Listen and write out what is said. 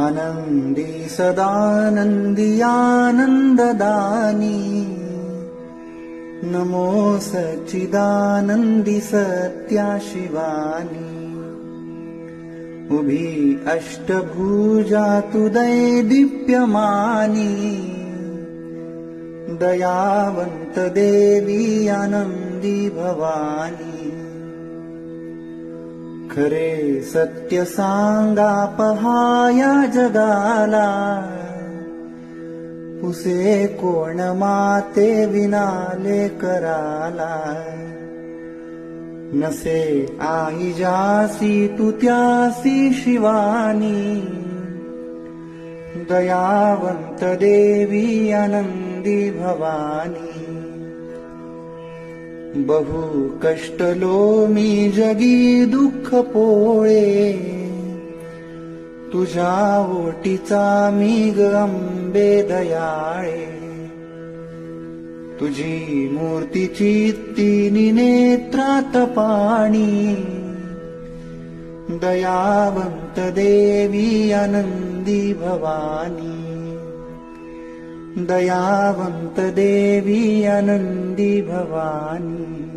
आनन्दी सदानन्दियानन्ददानी नमो सच्चिदानन्दि सत्या शिवानी उभि अष्टभुजा तु दैदीप्यमानी दयावन्त देवी आनन्दी भवानी खरे सत्य सांगा पहाया जगाला। पुसे कोण माते विनाले कराला। नसे आई जासी तू त्यासी शिवानी। दयावंत देवी आनंदी भवानी बहु कष्टलो मी जगी दुःख पोळे. तुझ्या ओटीचा मी गंबे दयाळे. तुझी मूर्तीची तिनी नेत्रात पाणी. दयावंत देवी आनंदी भवानी. दयावंत देवी आनंदी भवानी